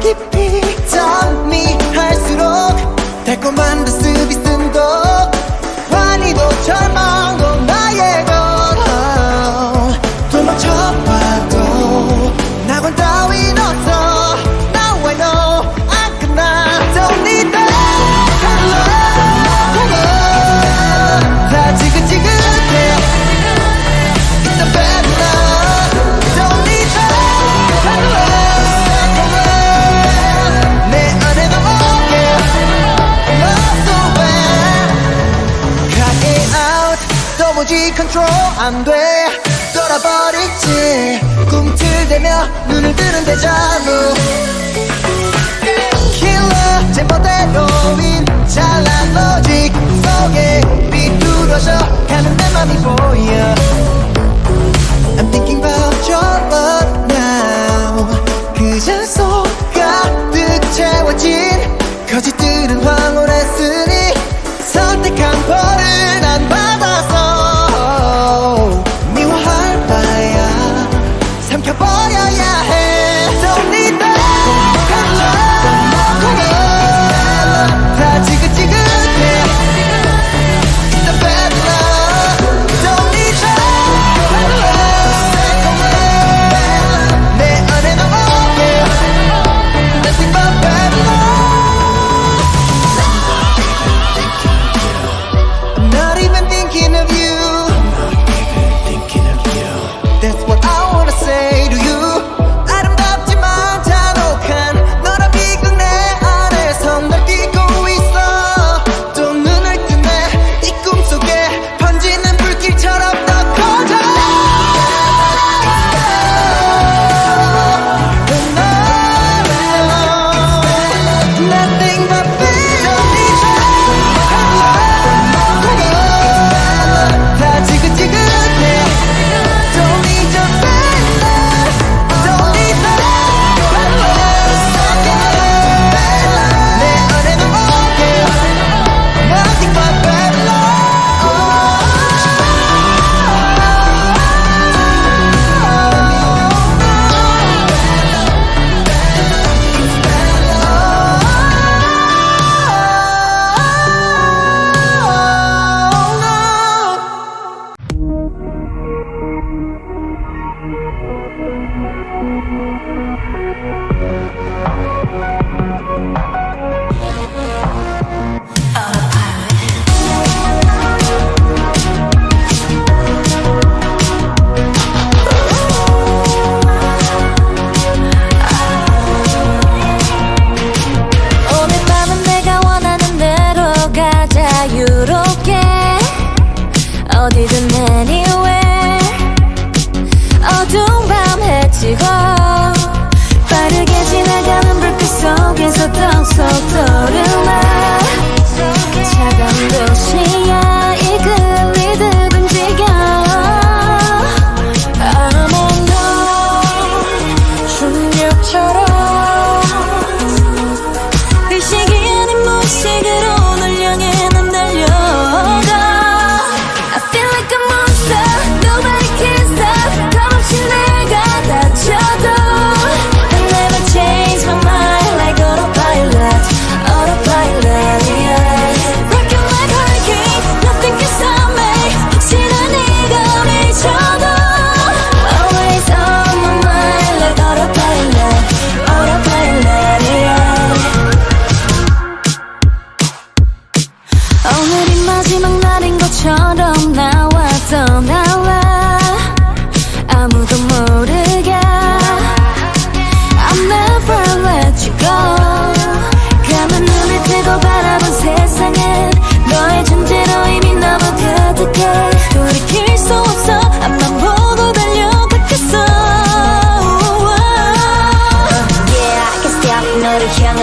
깊이 정리할수록 달콤한 그 르스비 쓴곡 환희도 절망. 아버지 컨트롤 안 돼. 돌아버리지 꿈틀대며 눈을 뜨는 데자루 킬러 제멋대로인 잘난 로직 속에 비뚤어져 가는 내 맘이 보여. I'm thinking about your love now. 그저 속 가득 채워진 거짓들은 황홀했으니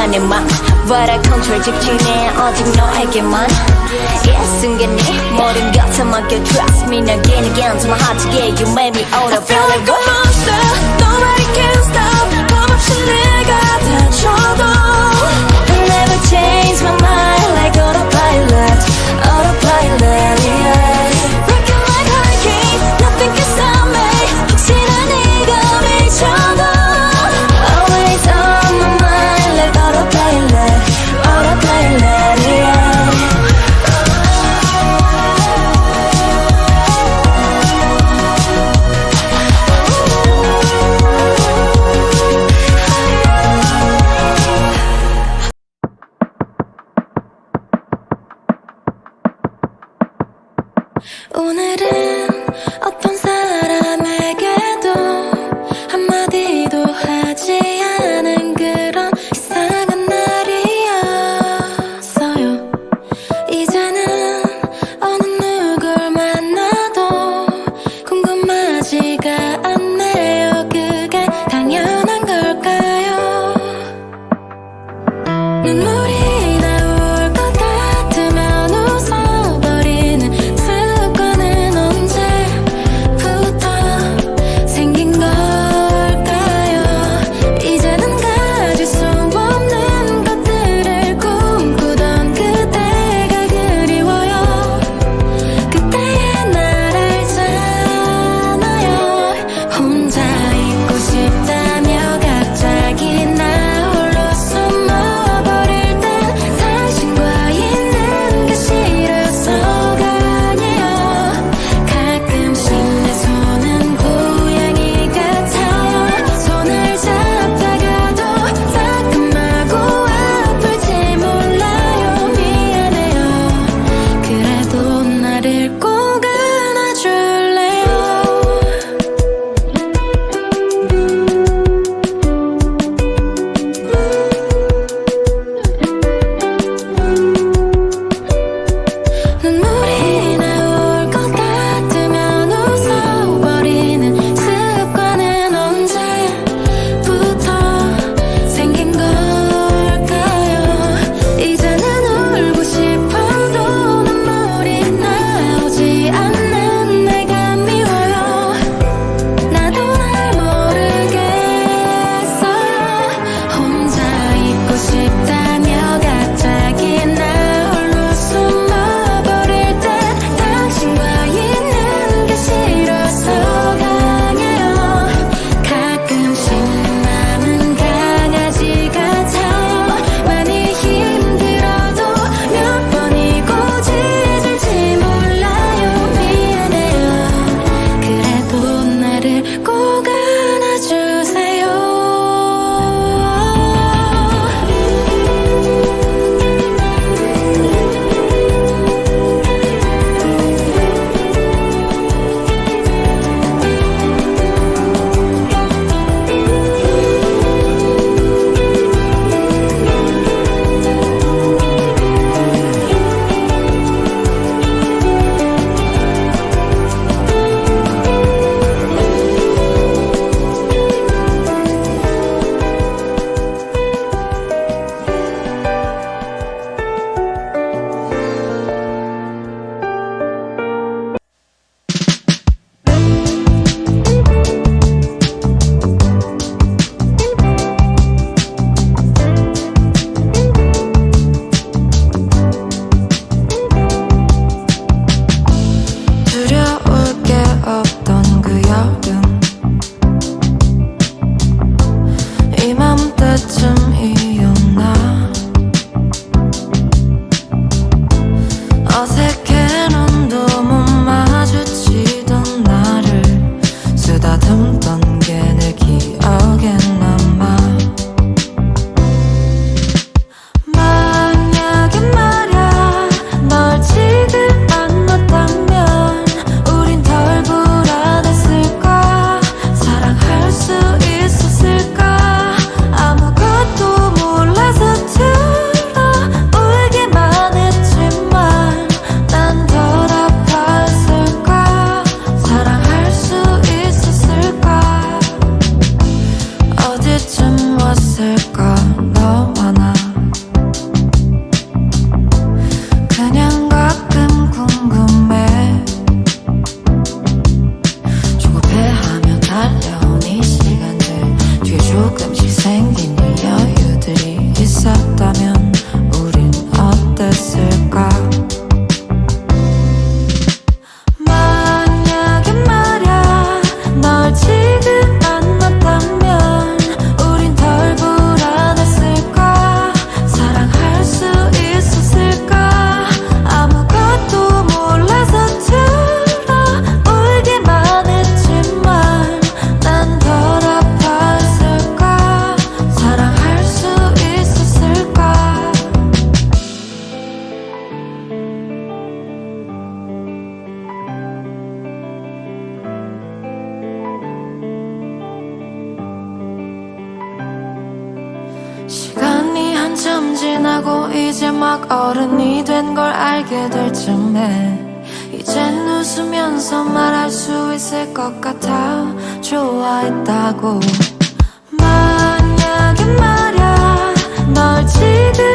But I control 직진해 오직 너에게만 Yeah 순간이 모든 것을 맡겨 Trust me again again to my heart You made me all the feel like a monster Nobody can stop. 겁없이 내가 다쳐도 눈물이 어른이 된 걸 알게 될 쯤에 이젠 웃으면서 말할 수 있을 것 같아 좋아했다고. 만약에 말야 널 지금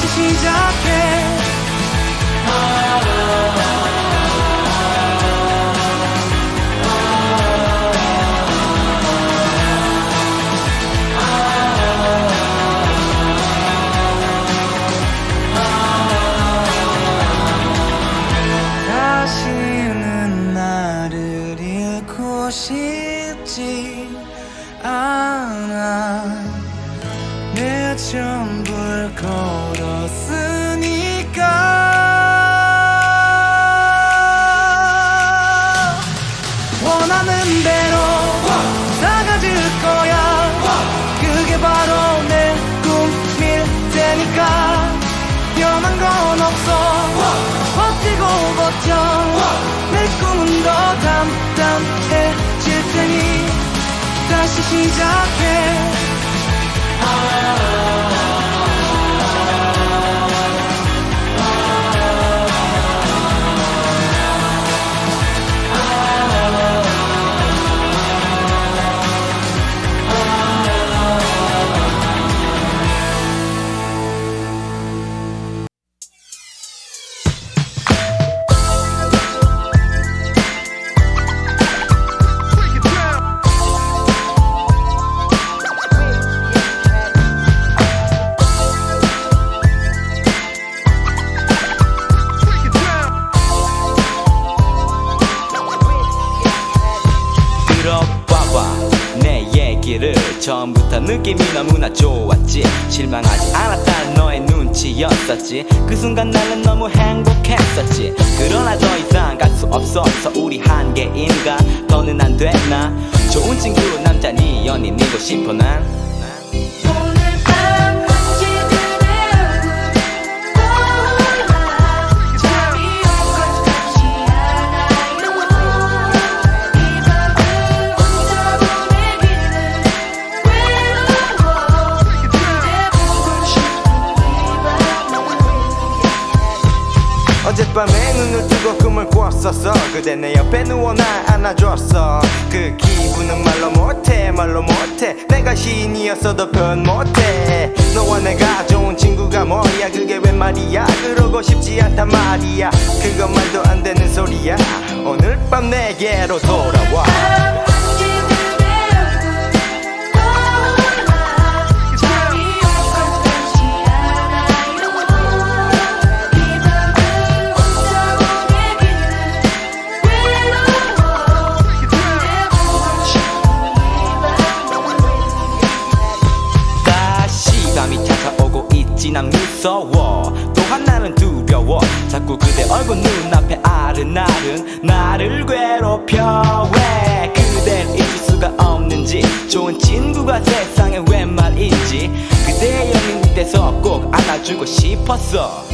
다시 시작해 원하는 대로 나가질 거야. 그게 바로 내 꿈일 테니까. 변한 건 없어. 버티고 버텨. 내 꿈은 더 단단해질 테니 다시 시작해 남자니 연인이고 싶어 난 뜨고 꿈을 꿨었어. 그대 내 옆에 누워 날 안아줬어. 그 기분은 말로 못해 말로 못해. 내가 시인이었어도 표현 못해. 너와 내가 좋은 친구가 뭐야? 그게 웬 말이야? 그러고 싶지 않단 말이야. 그건 말도 안 되는 소리야. 오늘 밤 내게로 돌아와 자꾸 눈앞에 아른아른 나를 괴롭혀. 왜 그댈 잊을 수가 없는지. 좋은 친구가 세상에 웬 말인지. 그대의 연인 돼서 꼭 안아주고 싶었어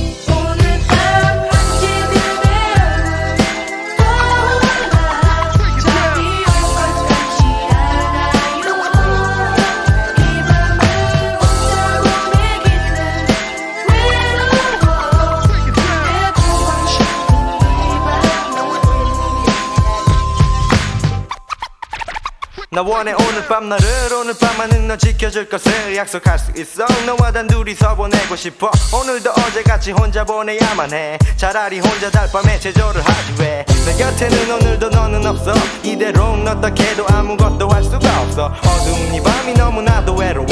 나 원해 오늘 밤 너를 오늘 밤만은 너 지켜줄 것을 약속할 수 있어. 너와 단 둘이서 보내고 싶어. 오늘도 어제같이 혼자 보내야만 해. 차라리 혼자 달밤에 제조를 하지 왜 내 곁에는 오늘도 너는 없어. 이대로 어떻게도 아무것도 할 수가 없어. 어두운 이 밤이 너무나도 외로워.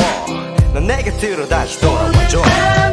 넌 내 곁으로 다시 돌아와줘